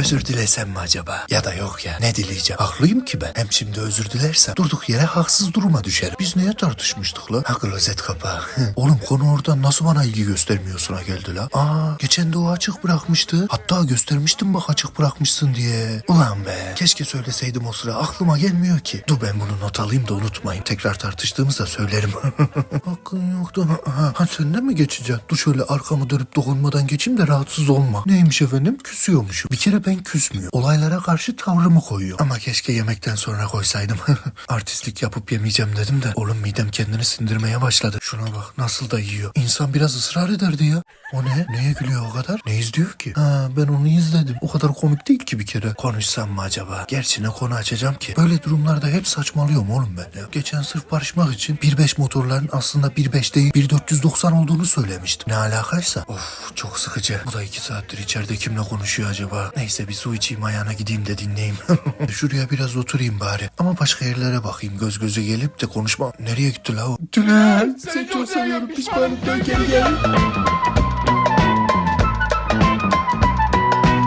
Özür dilesem mi acaba? Ya da yok ya. Ne dileyeceğim? Haklıyım ki ben. Hem şimdi özür dilersem durduk yere haksız duruma düşerim. Biz neye tartışmıştık la? Ha klozet kapağı. Oğlum konu oradan nasıl bana ilgi göstermiyorsuna geldi la? Aa geçen de o açık bırakmıştı. Hatta göstermiştim bak açık bırakmışsın diye. Ulan be. Keşke söyleseydim o sıra. Aklıma gelmiyor ki. Dur ben bunu not alayım da unutmayayım. Tekrar tartıştığımızda söylerim. Hakkın yoktu. Ha, ha senden mi geçeceksin? Dur şöyle arkamı dönüp dokunmadan geçeyim de rahatsız olma. Neymiş efendim? Küsüyormuşum. Bir kere ben küsmüyor. Olaylara karşı tavrımı koyuyor. Ama keşke yemekten sonra koysaydım. Artistlik yapıp yemeyeceğim dedim de. Oğlum midem kendini sindirmeye başladı. Şuna bak nasıl da yiyor. İnsan biraz ısrar ederdi ya. O ne? Neye gülüyor o kadar? Ne izliyor ki? Ha ben onu izledim. O kadar komik değil ki bir kere. Konuşsam mı acaba? Gerçi ne konu açacağım ki? Böyle durumlarda hep saçmalıyorum oğlum ben ya. Geçen sırf barışmak için 1.5 motorların aslında 1.5 değil 1.490 olduğunu söylemiştim. Ne alakaysa. Of çok sıkıcı. Bu da 2 saattir içeride kimle konuşuyor acaba? Neyse bir su içeyim ayağına gideyim de dinleyeyim. Şuraya biraz oturayım bari. Ama başka yerlere bakayım. Göz göze gelip de konuşma. Nereye gitti la o? Tünel. Seni çok seviyorum. Pişmanım. Dön geri gel.